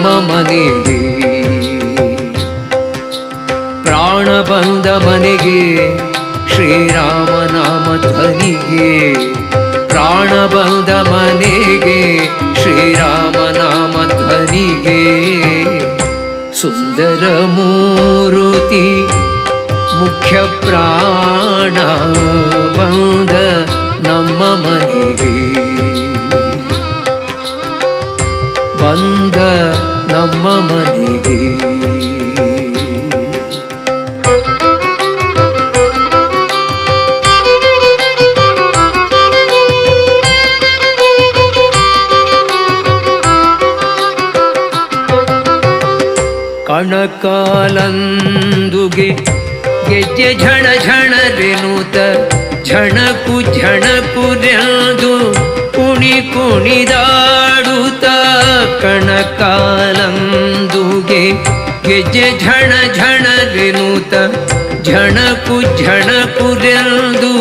ನಮ್ಮ ಮನೆಗೆ. ಪ್ರಾಣ ಬಂದ ಮನೆಗೆ ಶ್ರೀರಾಮನಾಮ ಧ್ವನಿಗೆ. ಪ್ರಾಣ ಬಂದ ಮನೆಗೆ ಶ್ರೀರಾಮನಾಮ ಧ್ವನಿಗೆ. ಸುಂದರ ಮೂರುತಿ ಮುಖ್ಯ ಪ್ರಾಣ ಬಂದ ನಮ್ಮ ಮನೆಗೆ. ಬಂದ ನಮ್ಮ ಮನೆಗೆ ಕಣಕಾಲಂದುಗೆ ಗೆಜ್ಜೆ ಝಣ ಝಣರೆನುತ ಝಣಕು ಝಣಕುರೆಂದು ಕುಣಿ ಕುಣಿದಾಡುತ್ತ ಕಣಕಾಲಂದುಗೆ ಗೆಜ್ಜೆ ಝಣ ಝಣರೆನುತ ಝಣಕು ಝಣಕುರೆಂದು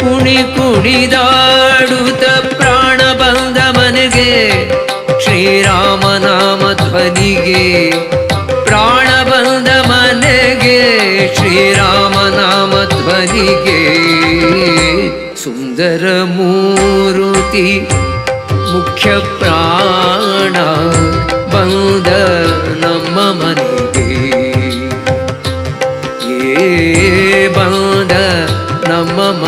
ಕುಣಿ ಕುಣಿದಾಡುತ್ತ ಪ್ರಾಣ ಬಂದ ಮನೆಗೆ ಶ್ರೀರಾಮನಾಮ ಧ್ವನಿಗೆ ಪ್ರಾಣ ಬಂದ ಮನೆಗೆ ಶ್ರೀರಾಮನಾಮ ಧ್ವನಿಗೆ सुन्दरमूरुति मुख्यप्राणा बन्दनं मम ये बन्द न मम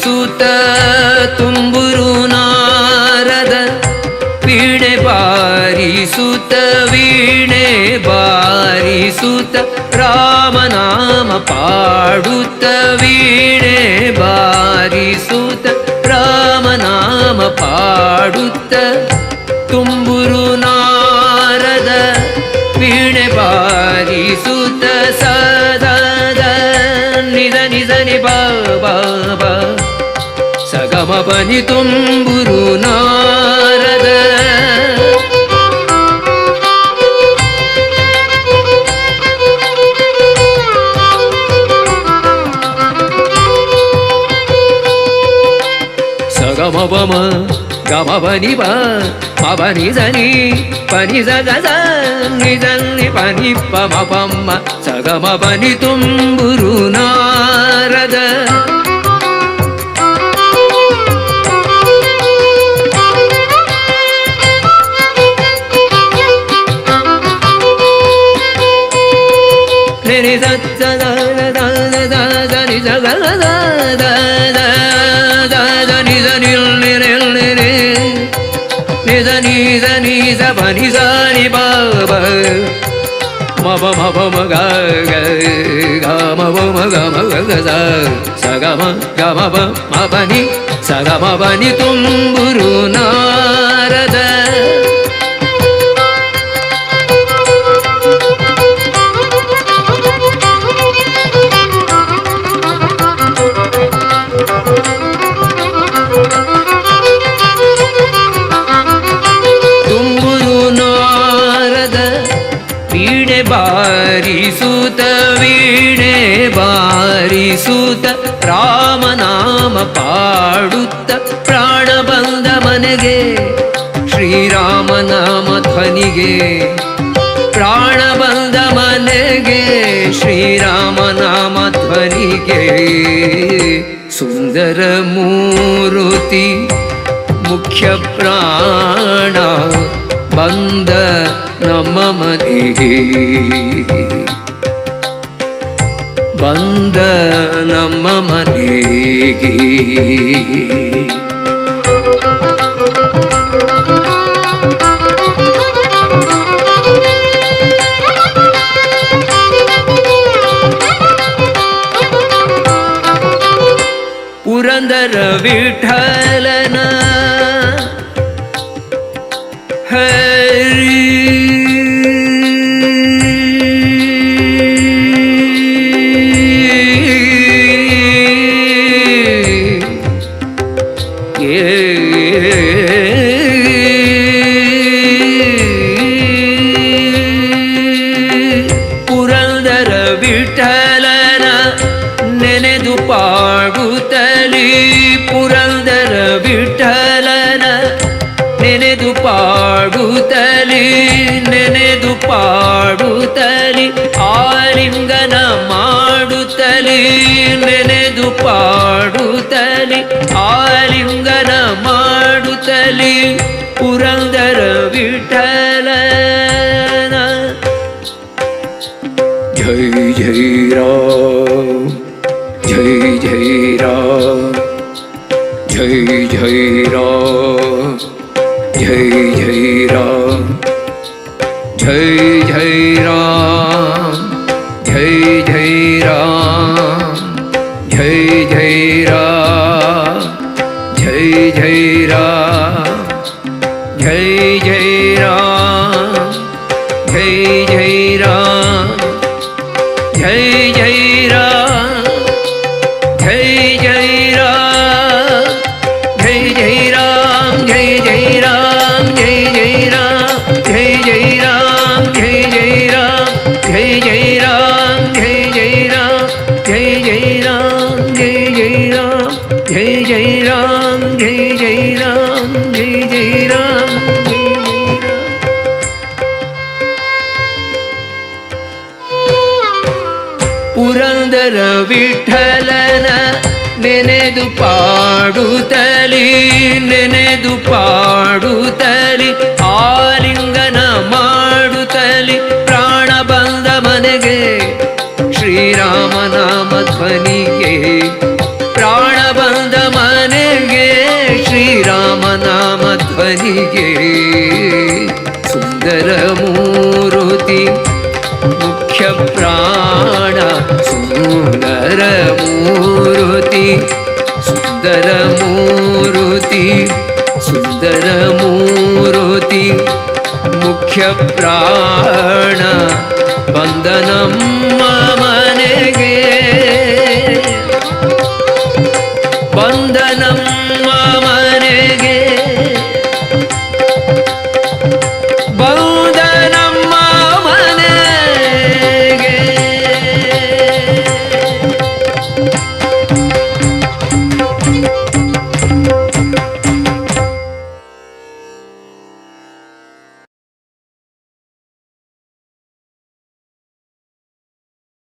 ಬಾರಿಸುತ್ತ ತುಂಬುರು ನಾರದ ವೀಣೆ ಬಾರಿಸುತ್ತ ವೀಣೆ ಬಾರಿಸುತ್ತ ರಾಮನಾಮ ಪಾಡುತ್ತ ವೀಣೆ ಬಾರಿಸುತ್ತ ರಾಮನಾಮ ಪಾಡುತ್ತ ತುಂಬುರು ನಾರದ ವೀಣೆ ಬಾರಿಸುತ್ತ ಸದದ ನಿದ ನಿದ ನಿ ಬಾ ಬಾ ಬಾ ಸಗಮ ಬನಿ ತುಂಬುರು ನಾರದ ಸಗಮ ಬಮ గమవనివ పవనిజని పని నిజల్ని పని పమపమ్మ సగమవని తుంబురు నారద నిజ த நீத நீத பனிசாரி பாப மப மப மக மப மக மக சகம கமப மபனி சகமபனி தும்புரு நாரத ರಾಮನಾಮ ಪಾಡುತ್ತ ಪ್ರಾಣ ಬಂದ ಮನೆಗೆ. ಶ್ರೀರಾಮನಾಮ ಧ್ವನಿಗೆ. ಪ್ರಾಣ ಬಂದ ಮನೆಗೆ ಶ್ರೀರಾಮನಾಮ ಧ್ವನಿಗೆ. ಸುಂದರ ಮೂರುತಿ ಮುಖ್ಯ ಪ್ರಾಣ ಬಂದ ನಮ್ಮ ಮನೆಗೆ. ಬಂದ ನಮ್ಮ ಮನೆಗೆ ಪುರಂದರ ವಿಠಲನ ಹರಿ ಪುರಂದರ ವಿಠಲನ ನೆನೆದು ಪಾಡುತ್ತಲಿ ಪುರಂದರ ವಿಠಲನ ನೆನೆದು ಪಾಡುತ್ತಲಿ ನೆನೆದು ಪಾಡುತ್ತಲಿ ಆಲಿಂಗನ ಮಾಡುತ್ತಲಿ ನೆನೆದು ಪಾಡುತ್ತಲಿ ಆಲಿಂಗನ વિઠ્ઠલી પુરંદર વિઠ્ઠલ જય જય રામ જય જય રામ જય જય રામ જય જય રામ જય જય રામ જય જય રામ જય જય રામ ಪುರಂದರ ವಿಠಲನ ನೆನೆದು ಪಾಡುತ್ತಲಿ ನೆನೆದು ಪಾಡುತ್ತಲಿ, ಆಲಿಂಗನ ಮಾಡುತ್ತಲಿ, ಪ್ರಾಣ ಬಂದ ಮನೆಗೆ ಶ್ರೀರಾಮನಾಮ ಧ್ವನಿಗೆ. ಪ್ರಾಣ ಬಂದ ಮನೆಗೆ ಶ್ರೀರಾಮನಾಮ ಧ್ವನಿಗೆ. ಸುಂದರ ಮೂರುತಿ, ಮುಖ್ಯ ಪ್ರಾಣ ಸುಂದರ ಮೂರುತಿ ಸುಂದರ ಮೂರುತಿ ಸುಂದರ ಮೂರುತಿ ಮುಖ್ಯ ಪ್ರಾಣ ಬಂದನಮ್ಮ ಮನೆಗೆ.